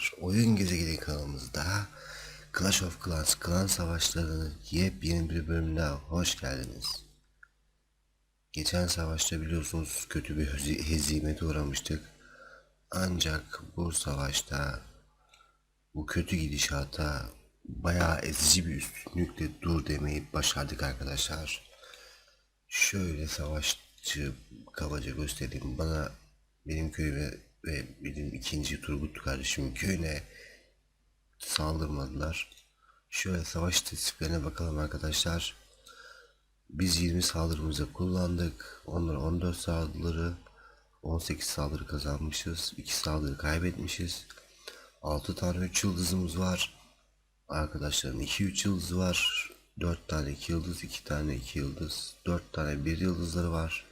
arkadaşlar. Oyun gezegeni kanalımızda Clash of Clans klan savaşlarının yepyeni bir bölümüne hoş geldiniz. Geçen savaşta biliyorsunuz kötü bir hezi- hezimete uğramıştık. Ancak bu savaşta bu kötü gidişata bayağı ezici bir üstünlükle dur demeyi başardık arkadaşlar. Şöyle savaşçı kabaca göstereyim. Bana benim köyüme ve benim ikinci Turgut kardeşimin köyüne saldırmadılar. Şöyle savaş istatistiklerine bakalım arkadaşlar. Biz 20 saldırımızı kullandık. Onlar 14 saldırı, 18 saldırı kazanmışız. 2 saldırı kaybetmişiz. 6 tane 3 yıldızımız var. Arkadaşların 2-3 yıldızı var. 4 tane 2 yıldız, 2 tane 2 yıldız, 4 tane 1 yıldızları var.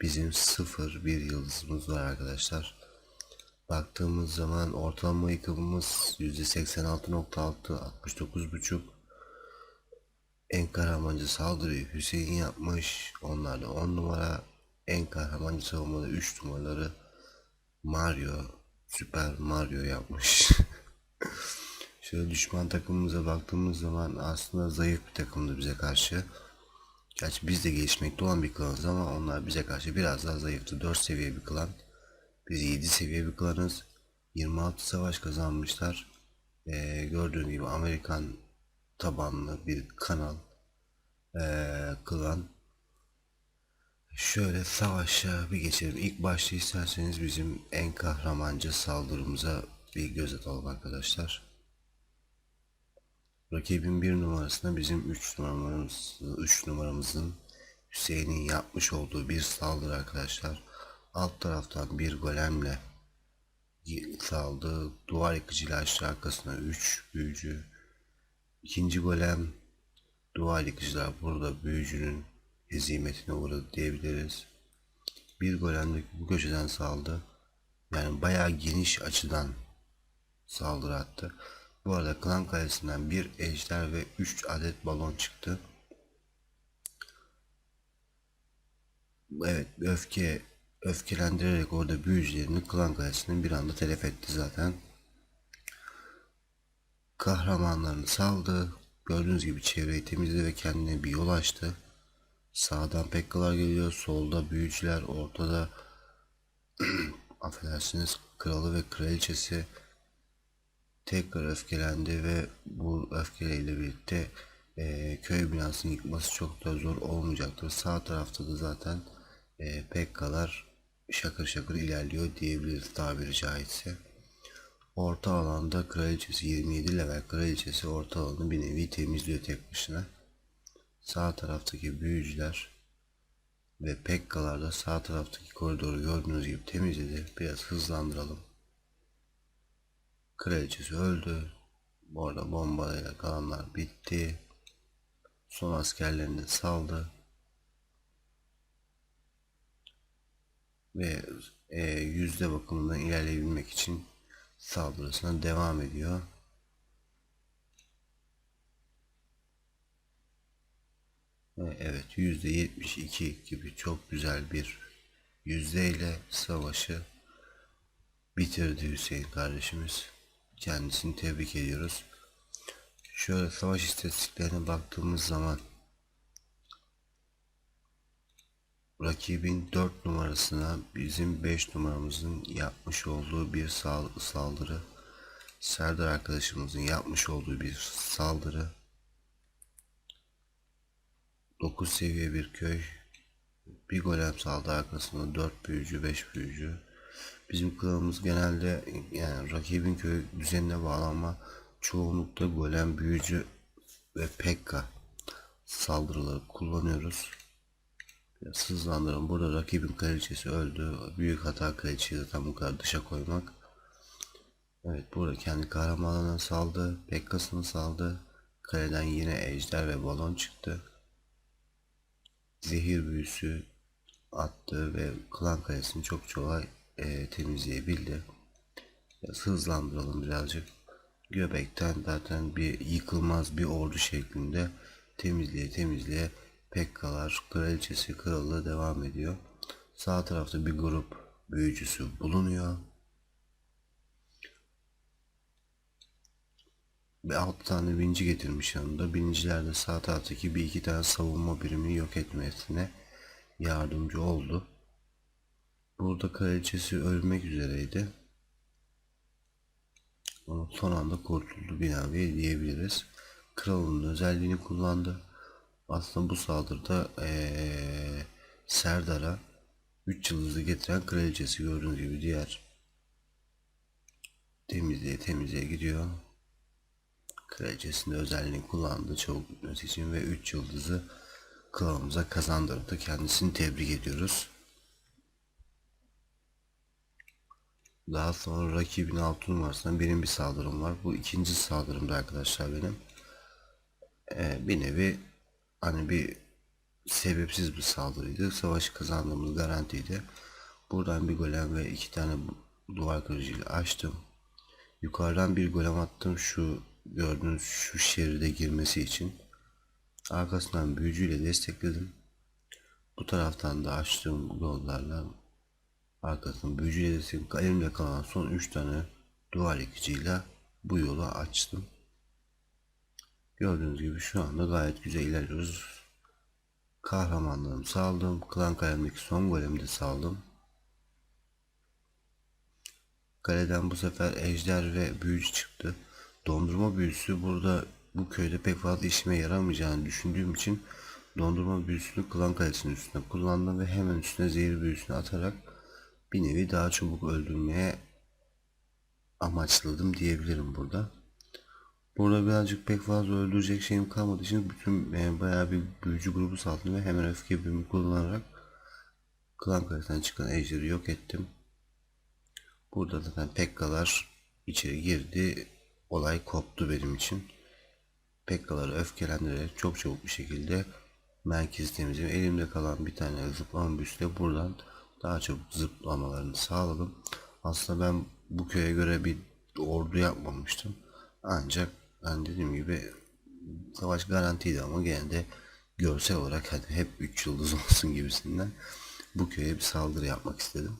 Bizim 0 1 yıldızımız var arkadaşlar. Baktığımız zaman ortalama yıkımımız %86.6 69.5 En kahramancı saldırıyı Hüseyin yapmış. Onlar da 10 numara. En kahramancı savunmada 3 numaraları Mario Süper Mario yapmış. Şöyle düşman takımımıza baktığımız zaman aslında zayıf bir takımdı bize karşı. Gerçi biz de gelişmekte olan bir klanız ama onlar bize karşı biraz daha zayıftı. 4 seviye bir klan. Biz 7 seviye bir klanız. 26 savaş kazanmışlar. Ee, gördüğünüz gibi Amerikan tabanlı bir kanal. Ee, klan. Şöyle savaşa bir geçelim. İlk başta isterseniz bizim en kahramanca saldırımıza bir göz atalım arkadaşlar. Rakibin bir numarasında bizim 3 numaramız 3 numaramızın Hüseyin'in yapmış olduğu bir saldırı arkadaşlar. Alt taraftan bir golemle saldı. Duvar yıkıcıyla aşağı arkasına 3 büyücü. İkinci golem duvar yıkıcılar burada büyücünün hezimetine uğradı diyebiliriz. Bir golem de bu köşeden saldı. Yani bayağı geniş açıdan saldırı attı. Bu arada klan kalesinden bir ejder ve 3 adet balon çıktı. Evet öfke öfkelendirerek orada büyücülerini klan kalesinin bir anda telef etti zaten. Kahramanlarını saldı. Gördüğünüz gibi çevreyi temizledi ve kendine bir yol açtı. Sağdan pekkalar geliyor. Solda büyücüler. Ortada affedersiniz kralı ve kraliçesi tekrar öfkelendi ve bu öfkeleyle birlikte e, köy binasını yıkması çok da zor olmayacaktır. Sağ tarafta da zaten e, Pekkalar şakır şakır ilerliyor diyebiliriz tabiri caizse. Orta alanda kraliçesi 27 level kraliçesi orta alanı bir nevi temizliyor tek başına. Sağ taraftaki büyücüler ve Pekkalar da sağ taraftaki koridoru gördüğünüz gibi temizledi. Biraz hızlandıralım. Kraliçesi öldü. Bu arada bombayla kalanlar bitti. Son askerlerini saldı. Ve e, yüzde bakımından ilerleyebilmek için saldırısına devam ediyor. Ve Evet yüzde 72 gibi çok güzel bir yüzdeyle savaşı bitirdi Hüseyin kardeşimiz. Kendisini tebrik ediyoruz. Şöyle savaş istatistiklerine baktığımız zaman rakibin 4 numarasına bizim 5 numaramızın yapmış olduğu bir sal- saldırı Serdar arkadaşımızın yapmış olduğu bir saldırı 9 seviye bir köy bir golem saldı arkasında 4 büyücü 5 büyücü Bizim klanımız genelde yani rakibin köy düzenine bağlı ama çoğunlukla golem büyücü ve pekka saldırıları kullanıyoruz. Biraz. Burada rakibin kraliçesi öldü. Büyük hata kraliçeyi zaten bu kadar dışa koymak. Evet burada kendi kahramanlarına saldı. Pekkasını saldı. Kaleden yine ejder ve balon çıktı. Zehir büyüsü attı ve klan kalesini çok kolay e, temizleyebildi. Biraz hızlandıralım birazcık. Göbekten zaten bir yıkılmaz bir ordu şeklinde temizleye temizleye Pekkalar, kraliçesi, kralı devam ediyor. Sağ tarafta bir grup büyücüsü bulunuyor. bir 6 tane binci getirmiş yanında. Binciler de sağ taraftaki bir iki tane savunma birimini yok etmesine yardımcı oldu. Burada kraliçesi ölmek üzereydi. Ama son anda kurtuldu bir nevi diyebiliriz. Kralın özelliğini kullandı. Aslında bu saldırıda eee Serdar'a 3 yıldızı getiren kraliçesi gördüğünüz gibi diğer temizliğe temizliğe gidiyor. Kraliçesinin özelliğini kullandı çabuk bitmesi için ve 3 yıldızı kralımıza kazandırdı. Kendisini tebrik ediyoruz. Daha sonra rakibin altı numarasından benim bir saldırım var. Bu ikinci saldırımda arkadaşlar benim. Ee, bir nevi hani bir sebepsiz bir saldırıydı. Savaşı kazandığımız garantiydi. Buradan bir golem ve iki tane duvar kırıcıyla açtım. Yukarıdan bir golem attım şu gördüğünüz şu şeride girmesi için. Arkasından büyücüyle destekledim. Bu taraftan da açtığım yollarla arkasından büyücüyle destekledim. Elimde kalan son 3 tane duvar yıkıcıyla bu yolu açtım. Gördüğünüz gibi şu anda gayet güzel ilerliyoruz. Kahramanlığımı saldım. Klan kalemdeki son golemi de saldım. Kaleden bu sefer ejder ve büyücü çıktı. Dondurma büyüsü burada bu köyde pek fazla işime yaramayacağını düşündüğüm için dondurma büyüsünü klan kalesinin üstüne kullandım ve hemen üstüne zehir büyüsünü atarak bir nevi daha çabuk öldürmeye amaçladım diyebilirim burada. Burada birazcık pek fazla öldürecek şeyim kalmadığı için bütün e, bayağı bir büyücü grubu saldım ve hemen öfke birimi kullanarak klan kalesinden çıkan ejderi yok ettim. Burada zaten Pekkalar içeri girdi. Olay koptu benim için. Pekkaları öfkelendirerek çok çabuk bir şekilde merkez temizledim. Elimde kalan bir tane zıplama büsüyle buradan daha çabuk zıplamalarını sağladım. Aslında ben bu köye göre bir ordu yapmamıştım. Ancak ben dediğim gibi savaş garantiydi ama gene de görsel olarak hadi hep 3 yıldız olsun gibisinden bu köye bir saldırı yapmak istedim.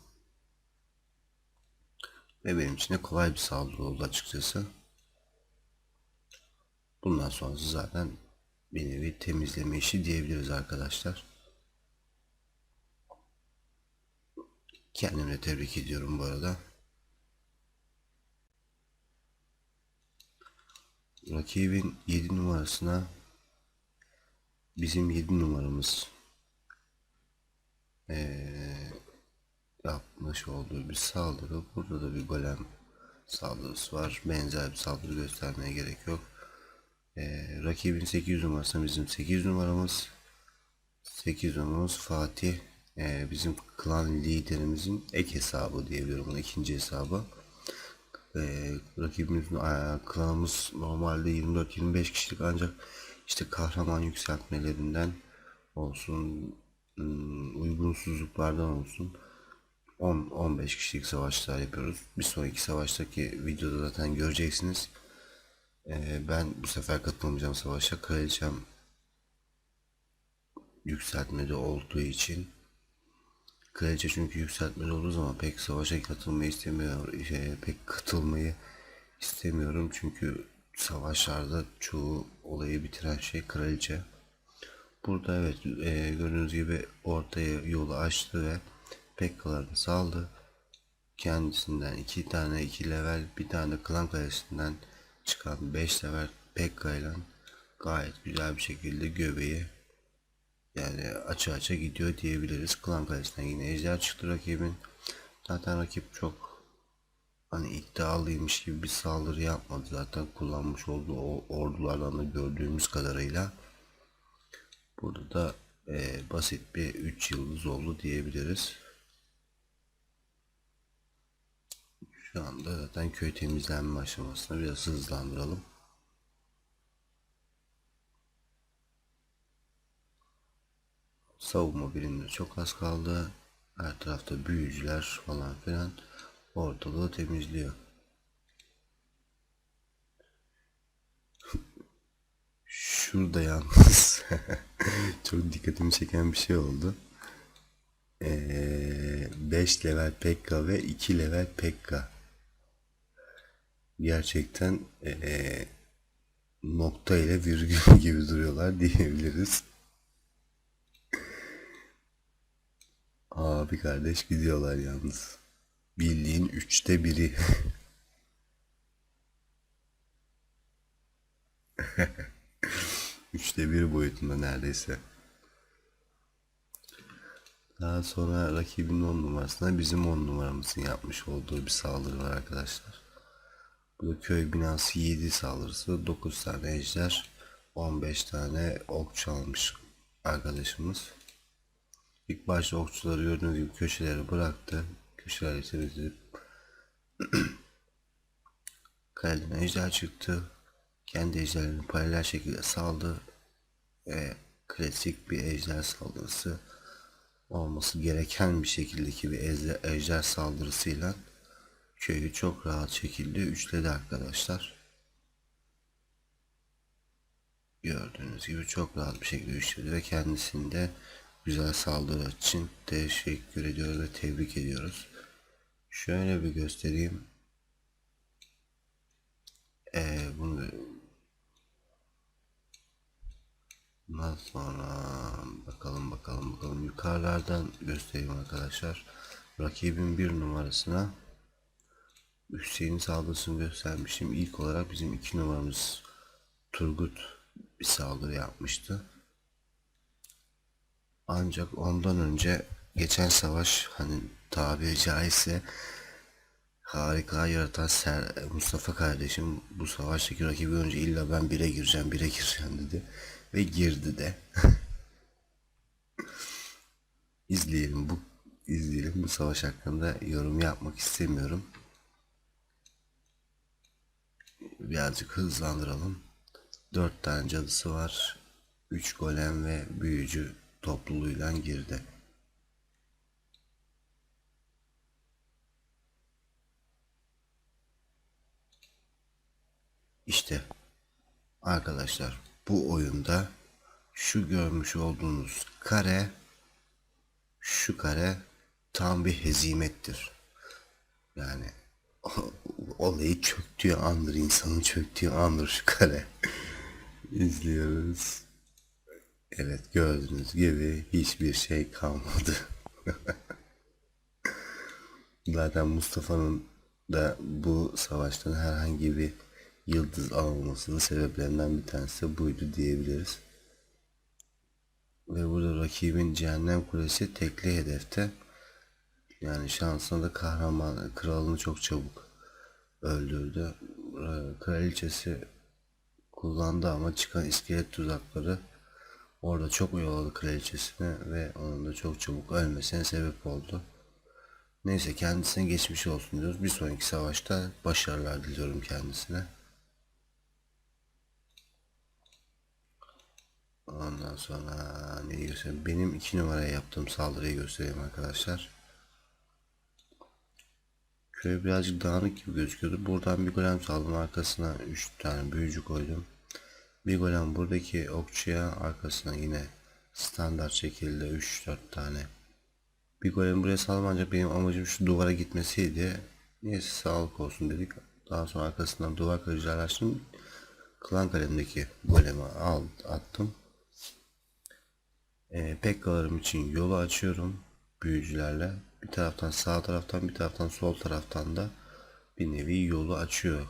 Ve benim için de kolay bir saldırı oldu açıkçası. Bundan sonrası zaten bir nevi temizleme işi diyebiliriz arkadaşlar. Kendimi de tebrik ediyorum bu arada. Rakibin 7 numarasına bizim 7 numaramız eee, yapmış olduğu bir saldırı. Burada da bir golem saldırısı var. Benzer bir saldırı göstermeye gerek yok. Eee, rakibin 800 numarası bizim 8 numaramız. 8 numaramız Fatih. Eee, bizim klan liderimizin ek hesabı diyebilirim. Onun ikinci hesabı. Eee rakibimizin eee, klanımız normalde 24-25 kişilik ancak işte kahraman yükseltmelerinden olsun ım, uygunsuzluklardan olsun 10-15 kişilik savaşlar yapıyoruz. Bir sonraki savaştaki videoda zaten göreceksiniz. Eee, ben bu sefer katılmayacağım savaşa. Kraliçem yükseltmede olduğu için Kraliçe çünkü yükseltmeli olduğu zaman pek savaşa katılmayı istemiyor. Şey, pek katılmayı istemiyorum çünkü savaşlarda çoğu olayı bitiren şey kraliçe. Burada evet e, gördüğünüz gibi ortaya yolu açtı ve Pekkalarını saldı. Kendisinden iki tane iki level bir tane klan kalesinden çıkan 5 level Pekka ile gayet güzel bir şekilde göbeği yani açı açı gidiyor diyebiliriz. Klan kalesinden yine ejder çıktı rakibin. Zaten rakip çok hani iddialıymış gibi bir saldırı yapmadı. Zaten kullanmış olduğu o ordulardan da gördüğümüz kadarıyla. Burada da e, basit bir 3 yıldız oldu diyebiliriz. Şu anda zaten köy temizlenme aşamasını biraz hızlandıralım. Savunma birimleri çok az kaldı. Her tarafta büyücüler falan filan ortalığı temizliyor. Şurada yalnız çok dikkatimi çeken bir şey oldu. 5 level Pekka ve 2 level Pekka. Gerçekten ee, nokta ile virgül gibi duruyorlar diyebiliriz. Abi kardeş gidiyorlar yalnız. Bildiğin üçte biri. üçte bir boyutunda neredeyse. Daha sonra rakibin 10 numarasına bizim 10 numaramızın yapmış olduğu bir saldırı var arkadaşlar. Bu da köy binası 7 saldırısı 9 tane ejder 15 tane okçu almış arkadaşımız. İlk başta okçuları gördüğünüz gibi köşeleri bıraktı. Köşeleri temizleyip kaleden ejder çıktı. Kendi ejderlerini paralel şekilde saldı. Ve klasik bir ejder saldırısı olması gereken bir şekildeki bir ejder, ejder saldırısıyla köyü çok rahat şekilde üçledi arkadaşlar. Gördüğünüz gibi çok rahat bir şekilde üçledi ve kendisinde güzel saldırı için teşekkür ediyoruz ve tebrik ediyoruz. Şöyle bir göstereyim. Ee, bunu Bundan sonra bakalım bakalım bakalım yukarılardan göstereyim arkadaşlar. Rakibin bir numarasına Hüseyin saldırısını göstermişim. İlk olarak bizim iki numaramız Turgut bir saldırı yapmıştı. Ancak ondan önce geçen savaş hani tabiri caizse harika yaratan Ser Mustafa kardeşim bu savaştaki rakibi önce illa ben bire gireceğim bire gireceğim dedi ve girdi de. izleyelim bu izleyelim bu savaş hakkında yorum yapmak istemiyorum. Birazcık hızlandıralım. 4 tane cadısı var. 3 golem ve büyücü topluluğuyla girdi. İşte arkadaşlar bu oyunda şu görmüş olduğunuz kare şu kare tam bir hezimettir. Yani olayı çöktüğü andır insanın çöktüğü andır şu kare. İzliyoruz. Evet gördüğünüz gibi hiçbir şey kalmadı. Zaten Mustafa'nın da bu savaştan herhangi bir yıldız almamasının sebeplerinden bir tanesi buydu diyebiliriz. Ve burada rakibin cehennem kulesi tekli hedefte. Yani şansına da kahraman kralını çok çabuk öldürdü. Ee, Kraliçesi kullandı ama çıkan iskelet tuzakları orada çok oyaladı kraliçesini ve onun da çok çabuk ölmesine sebep oldu. Neyse kendisine geçmiş olsun diyoruz. Bir sonraki savaşta başarılar diliyorum kendisine. Ondan sonra ne diyorsun? Benim iki numaraya yaptığım saldırıyı göstereyim arkadaşlar. Köy birazcık dağınık gibi gözüküyordu. Buradan bir golem saldım arkasına 3 tane büyücü koydum. Bir golem buradaki okçuya arkasına yine standart şekilde 3-4 tane. Bir golem buraya saldım ancak benim amacım şu duvara gitmesiydi. Neyse sağlık olsun dedik. Daha sonra arkasından duvar kırıcılar açtım. Klan kalemdeki golemi al, attım. E, pekkalarım için yolu açıyorum büyücülerle. Bir taraftan sağ taraftan bir taraftan sol taraftan da bir nevi yolu açıyor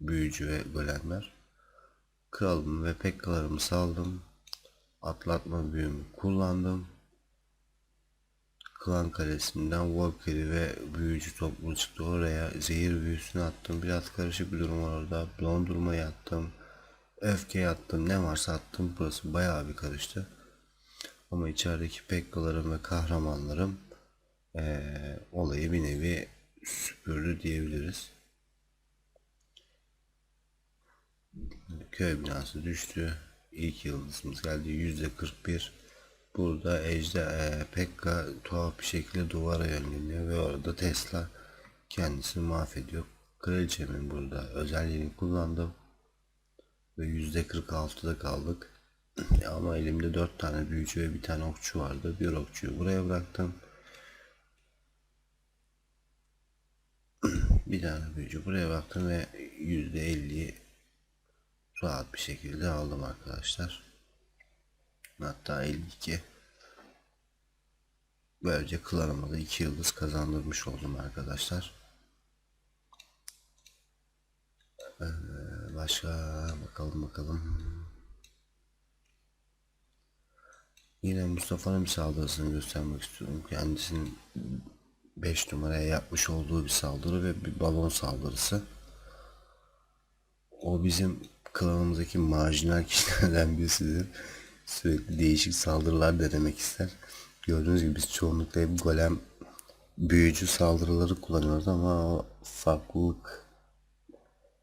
büyücü ve golemler. Kralımı ve pekkalarımı saldım. Atlatma büyümü kullandım. Klan kalesinden Walker'i ve büyücü topluluğu çıktı oraya. Zehir büyüsünü attım. Biraz karışık bir durum var orada. Blondurma yattım. Öfke attım. Ne varsa attım. Burası bayağı bir karıştı. Ama içerideki pekkalarım ve kahramanlarım ee, olayı bir nevi süpürdü diyebiliriz. Köy binası düştü. İlk yıldızımız geldi. Yüzde 41. Burada Ejde e, Pekka tuhaf bir şekilde duvara yönleniyor ve orada Tesla kendisini mahvediyor. Kraliçemin burada özelliğini kullandım. Ve yüzde 46'da kaldık. Ama elimde 4 tane büyücü ve bir tane okçu vardı. Bir okçuyu buraya bıraktım. bir tane büyücü buraya baktım ve yüzde 50'yi rahat bir şekilde aldım arkadaşlar. Hatta 52. Böylece klanıma da 2 yıldız kazandırmış oldum arkadaşlar. Ee, başka bakalım bakalım. Yine Mustafa'nın bir saldırısını göstermek istiyorum. Kendisinin 5 numaraya yapmış olduğu bir saldırı ve bir balon saldırısı. O bizim klanımızdaki marjinal kişilerden birisidir. Sürekli değişik saldırılar denemek ister. Gördüğünüz gibi biz çoğunlukla hep golem büyücü saldırıları kullanıyoruz ama o farklılık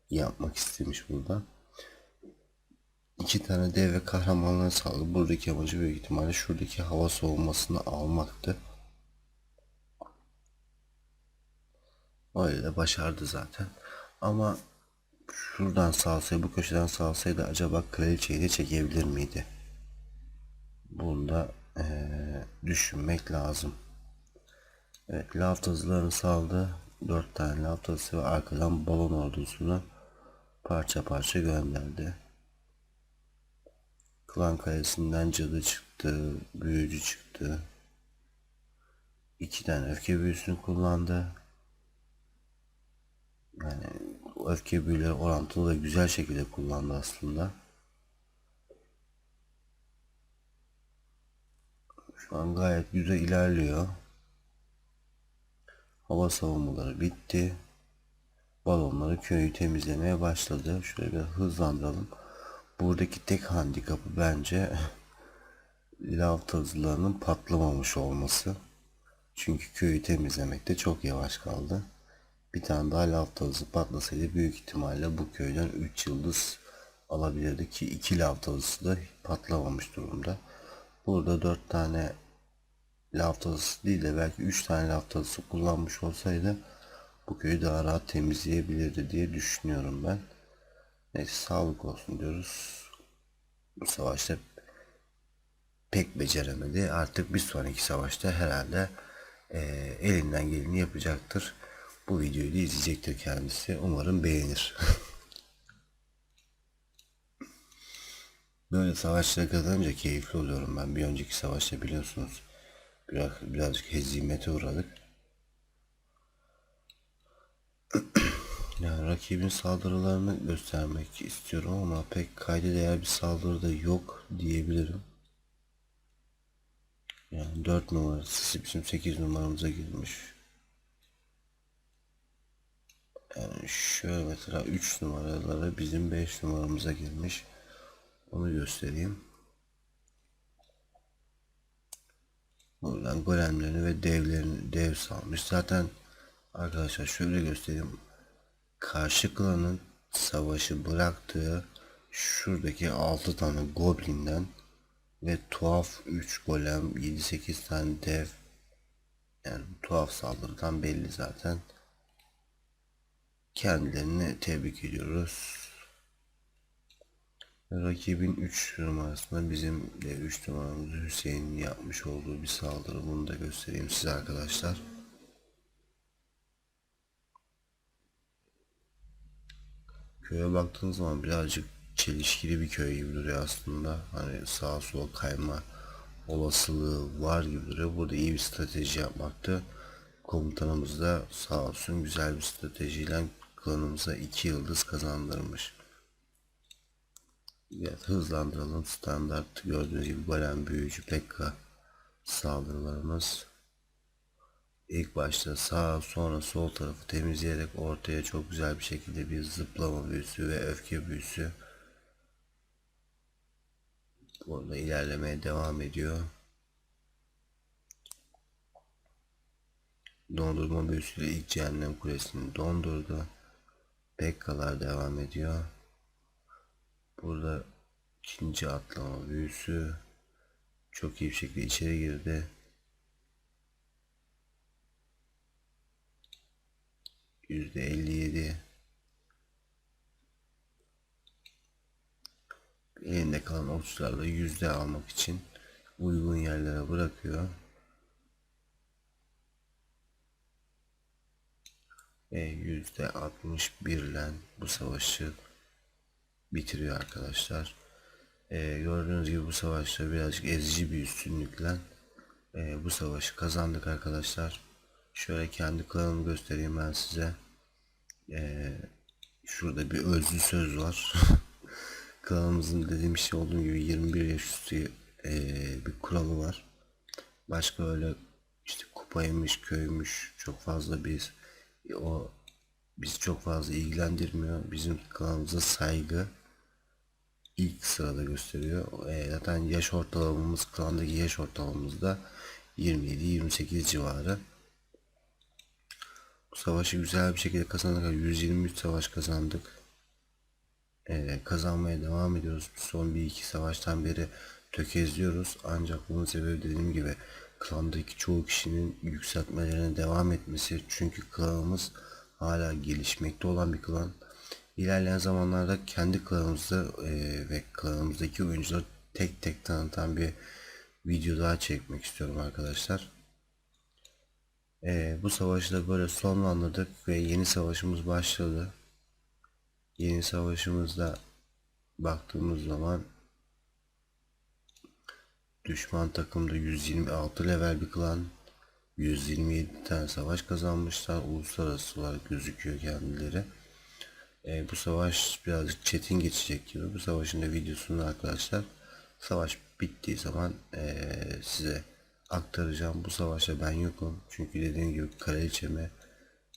yapmak istemiş burada. İki tane dev ve kahramanlar saldırı. Buradaki amacı büyük ihtimalle şuradaki hava soğumasını almaktı. Öyle de başardı zaten. Ama şuradan salsaydı, bu köşeden salsaydı acaba kraliçeyi de çekebilir miydi? Bunu da eee, düşünmek lazım. Evet, lav saldı. Dört tane lav ve arkadan balon ordusunu parça parça gönderdi. Klan kalesinden cadı çıktı, büyücü çıktı. İki tane öfke büyüsünü kullandı. Yani öfke büyüleri orantılı ve güzel şekilde kullandı aslında. Şu an gayet güzel ilerliyor. Hava savunmaları bitti. Balonları köyü temizlemeye başladı. Şöyle bir hızlandıralım. Buradaki tek handikapı bence lav tazılarının patlamamış olması. Çünkü köyü temizlemekte çok yavaş kaldı. Bir tane daha lav tazısı patlasaydı büyük ihtimalle bu köyden 3 yıldız alabilirdi ki 2 lav tazısı da patlamamış durumda. Burada 4 tane lav tazısı değil de belki 3 tane lav tazısı kullanmış olsaydı bu köyü daha rahat temizleyebilirdi diye düşünüyorum ben. Neyse sağlık olsun diyoruz. Bu savaşta pek beceremedi. Artık bir sonraki savaşta herhalde eee, elinden geleni yapacaktır. Bu videoyu da izleyecektir kendisi. Umarım beğenir. Böyle savaşları kazanınca keyifli oluyorum ben. Bir önceki savaşta biliyorsunuz biraz, birazcık hezimete uğradık. Yani rakibin saldırılarını göstermek istiyorum ama pek kayda değer bir saldırı da yok diyebilirim. Yani 4 numarası bizim 8 numaramıza girmiş. Yani şöyle mesela 3 numaraları bizim 5 numaramıza girmiş. Onu göstereyim. Buradan golemlerini ve devlerini dev salmış. Zaten arkadaşlar şöyle göstereyim. Karşı klanın savaşı bıraktığı şuradaki 6 tane goblinden ve tuhaf 3 golem 7-8 tane dev yani tuhaf saldırıdan belli zaten. Kendilerini tebrik ediyoruz. Rakibin 3 numarasında bizim de 3 numaramız Hüseyin'in yapmış olduğu bir saldırı. Bunu da göstereyim size arkadaşlar. Köye baktığınız zaman birazcık çelişkili bir köy gibi duruyor aslında. Hani sağa sola kayma olasılığı var gibi duruyor. Burada iyi bir strateji yapmaktı. Komutanımız da sağ olsun güzel bir stratejiyle klanımıza 2 yıldız kazandırmış. Evet hızlandıralım standart gördüğünüz gibi golem büyücü pekka saldırılarımız. İlk başta sağ sonra sol tarafı temizleyerek ortaya çok güzel bir şekilde bir zıplama büyüsü ve öfke büyüsü Burada ilerlemeye devam ediyor. Dondurma büyüsüyle ilk cehennem kulesini dondurdu. Pekkalar devam ediyor. Burada ikinci atlama büyüsü çok iyi bir şekilde içeri girdi. Yüzde elli yedi. Elinde kalan okçularla yüzde almak için uygun yerlere bırakıyor. Ve yüzde 61 ile bu savaşı bitiriyor arkadaşlar. Ee, gördüğünüz gibi bu savaşta birazcık ezici bir üstünlükle e, bu savaşı kazandık arkadaşlar. Şöyle kendi klanımı göstereyim ben size. Ee, şurada bir özlü söz var. Klanımızın dediğim şey olduğum gibi 21 yaş üstü e, bir kuralı var. Başka öyle işte kupaymış, köymüş çok fazla biz o bizi çok fazla ilgilendirmiyor. Bizim klanımıza saygı ilk sırada gösteriyor. E, zaten yaş ortalamamız klandaki yaş ortalamamız da 27-28 civarı. Bu savaşı güzel bir şekilde kazandık. 123 savaş kazandık. E, kazanmaya devam ediyoruz. Son bir iki savaştan beri tökezliyoruz. Ancak bunun sebebi dediğim gibi klandaki çoğu kişinin yükseltmelerine devam etmesi. Çünkü klanımız hala gelişmekte olan bir klan. İlerleyen zamanlarda kendi klanımızda e, ve klanımızdaki oyuncuları tek tek tanıtan bir video daha çekmek istiyorum arkadaşlar. E, bu savaşı da böyle sonlandırdık ve yeni savaşımız başladı. Yeni savaşımızda baktığımız zaman düşman takımda 126 level bir klan 127 tane savaş kazanmışlar. Uluslararası olarak gözüküyor kendileri. E, bu savaş birazcık çetin geçecek gibi. Bu savaşın da videosunu arkadaşlar savaş bittiği zaman e, size aktaracağım. Bu savaşta ben yokum. Çünkü dediğim gibi kraliçemi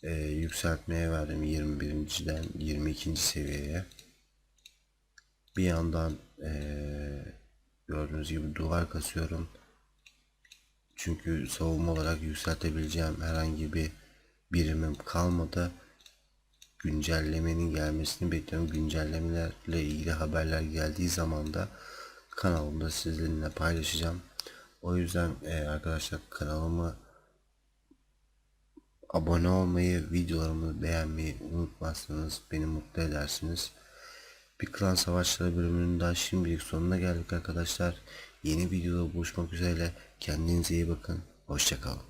e, yükseltmeye verdim 21.den 22. seviyeye. Bir yandan e, gördüğünüz gibi duvar kasıyorum. Çünkü savunma olarak yükseltebileceğim herhangi bir birimim kalmadı. Güncellemenin gelmesini bekliyorum. Güncellemelerle ilgili haberler geldiği zaman da kanalımda sizinle paylaşacağım. O yüzden e, arkadaşlar kanalımı abone olmayı, videolarımı beğenmeyi unutmazsanız beni mutlu edersiniz. Bir klan savaşları bölümünün daha şimdilik sonuna geldik arkadaşlar. Yeni videoda buluşmak üzere. Kendinize iyi bakın. Hoşçakalın.